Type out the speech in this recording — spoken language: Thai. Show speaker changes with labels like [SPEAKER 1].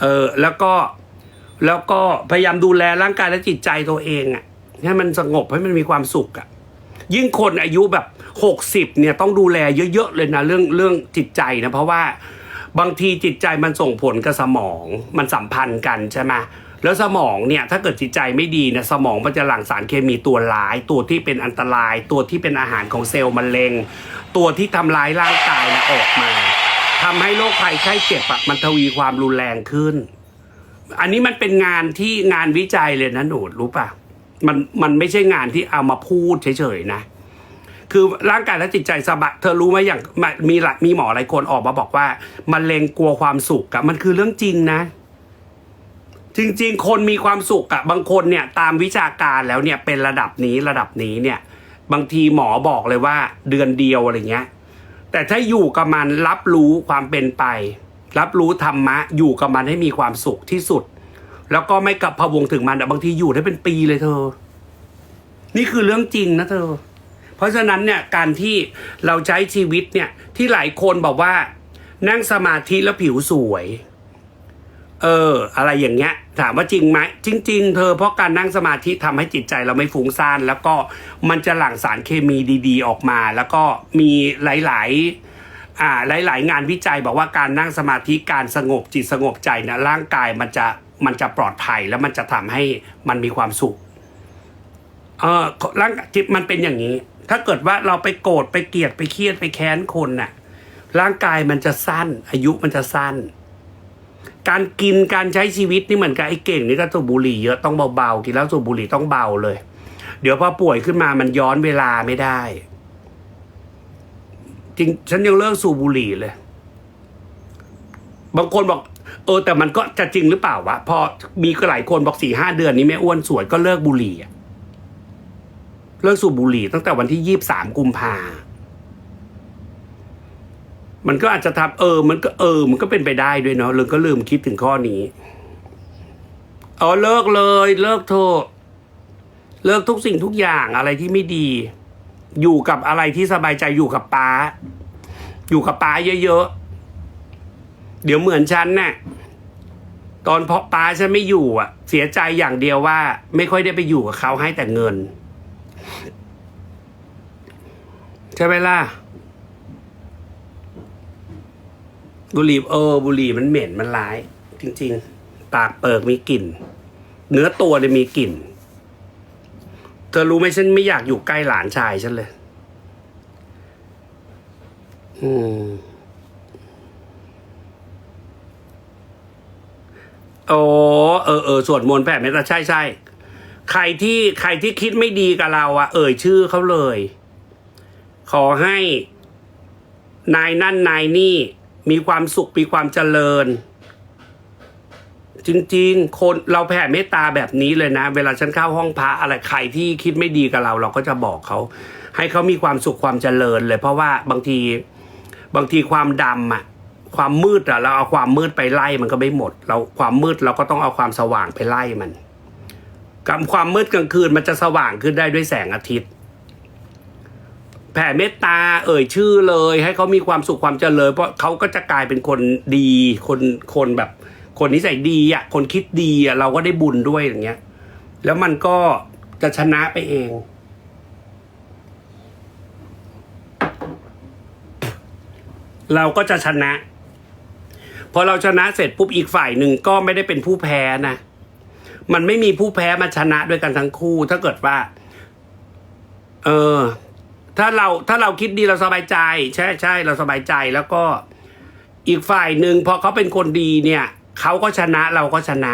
[SPEAKER 1] เออแล้วก็แล้วก็พยายามดูแลร่างกายและจิตใจตัวเองอะ่ะให้มันสงบให้มันมีความสุขอะ่ะ ยิ่งคนอายุแบบหกสิบเนี่ยต้องดูแลเยอะๆเลยนะเรื่องเรื่องจิตใจนะเพราะว่าบางทีจิตใจมันส่งผลกับสมองมันสัมพันธ์กันใช่ไหมแล้วสมองเนี่ยถ้าเกิดจิตใจไม่ดีนี่ยสมองมันจะหลั่งสารเคมีตัวร้าย ตัวที่เป็นอันตราย ตัวที่เป็นอาหารของเซลล์มะเร็ง ตัวที่ทำร้ายร่างกายนะออกมา ทำให้โรคภัยไข้เจ็บอะมันทวีความรุนแรงขึ้น อันนี้มันเป็นงานที่งานวิจัยเลยนะหนูรู้ป่ะมันมันไม่ใช่งานที่เอามาพูดเฉยๆนะ คือร่างกายและจิตใจสบายเธอรู้ไหมอย่างมีหลายมีหมอหลายคนออกมาบอกว่ามะเร็งกลัวความสุขอะมันคือเรื่องจริงนะ จริง ๆ คนมีความสุขอะบางคนเนี่ยตามวิชาการแล้วเนี่ยเป็นระดับนี้ระดับนี้เนี่ย บางทีหมอบอกเลยว่าเดือนเดียวอะไรเงี้ย แต่ถ้าอยู่กับมันรับรู้ความเป็นไป รับรู้ธรรมะ อยู่กับมันให้มีความสุขที่สุด แล้วก็ไม่กลับพะวงถึงมันบางทีอยู่ได้เป็นปีเลยเธอ นี่คือเรื่องจริงนะเธอ เพราะฉะนั้นเนี่ยการที่เราใช้ชีวิตเนี่ยที่หลายคนบอกว่า นั่งสมาธิแล้วผิวสวย เออ อะไรอย่างเงี้ย ถามว่าจริงไหมจริง ๆ เธอเพราะการนั่งสมาธิทำให้จิตใจเราไม่ฟุ้งซ่านแล้วก็มันจะหลั่งสารเคมีดี ๆ ออกมา แล้วก็มีหลาย ๆ อ่าหลาย ๆ งานวิจัยบอกว่าการนั่งสมาธิการสงบจิตสงบใจนะร่างกายมันจะมันจะปลอดภัยแล้วมันจะทำให้มันมีความสุขเออร่างจิตมันเป็นอย่างนี้ ถ้าเกิดว่าเราไปโกรธไปเกลียดไปเครียดไปแค้นคนน่ะ ร่างกายมันจะสั้น อายุมันจะสั้น การกินการใช้ชีวิตนี่เหมือนกับไอ้เก่งนี่ก็สูบบุหรี่เยอะต้องเบาๆกินแล้วสูบบุหรี่ต้องเบาเลย เดี๋ยวพอป่วยขึ้นมามันย้อนเวลาไม่ได้ จริงฉันยังเลิกสูบบุหรี่เลย บางคนบอก เออแต่มันก็จะจริงหรือเปล่าวะพอมีก็หลายคนบอกสี่ห้าเดือนนี้แม่อ้วนสวยก็เลิกบุหรี่เลิกสูบบุหรี่ตั้งแต่วันที่ยี่บสามกุมภา มันก็อาจจะทำเออ มันก็เออ มันก็เป็นไปได้ด้วยเนาะลืมก็ลืมคิดถึงข้อนี้อ๋อเลิกเลย เลิกเถอะเลิกทุกสิ่งทุกอย่างอะไรที่ไม่ดี อยู่กับอะไรที่สบายใจอยู่กับป้า อยู่กับป้าเยอะๆ เดี๋ยวเหมือนฉันน่ะตอนเพาะป้าฉันไม่อยู่อะ เสียใจอย่างเดียวว่า ไม่ค่อยได้ไปอยู่กับเขาให้แต่เงิน ใช่ไหมล่ะ บุหรี่เออบุหรี่มันเหม็นมันร้าย จริง ๆ ปากเปิกมีกลิ่น เนื้อตัวเลยมีกลิ่น เธอรู้ไหมฉันไม่อยากอยู่ใกล้หลานชายฉันเลย อืมโอ้เออเออสวดมนต์แผ่เมตตาใช่ใช่ใครที่ใครที่คิดไม่ดีกับเราอะเอ่ยชื่อเขาเลย ขอให้นายนั่นนายนี่ มีความสุขมีความเจริญ จริงๆ คนเราแผ่เมตตาแบบนี้เลยนะ เวลาฉันเข้าห้องพระอะไรใครที่คิดไม่ดีกับเรา เราก็จะบอกเขา ให้เขามีความสุขความเจริญเลย เพราะว่าบางทีบางทีความดำอะความมืดอะเราเอาความมืดไปไล่มันก็ไม่หมด เราความมืดเราก็ต้องเอาความสว่างไปไล่มันกับความมืดกลางคืนมันจะสว่างขึ้นได้ด้วยแสงอาทิตย์ ผ่เมตตาเอ่ยชื่อเลย ให้เขามีความสุขความเจริญเพราะเขาก็จะกลายเป็นคนดีคนคนแบบ คนนิสัยดีอะคนคิดดีอะเราก็ได้บุญด้วยอย่างเงี้ย แล้วมันก็จะชนะไปเองเราก็จะชนะ พอเราชนะเสร็จปุ๊บอีกฝ่ายหนึ่งก็ไม่ได้เป็นผู้แพ้นะ มันไม่มีผู้แพ้มาชนะด้วยกันทั้งคู่ ถ้าเกิดว่า เออ ถ้าเราถ้าเราคิดดีเราสบายใจ ใช่ใช่เราสบายใจแล้วก็อีกฝ่ายหนึ่งพอเขาเป็นคนดีเนี่ยเขาก็ชนะเราก็ชนะ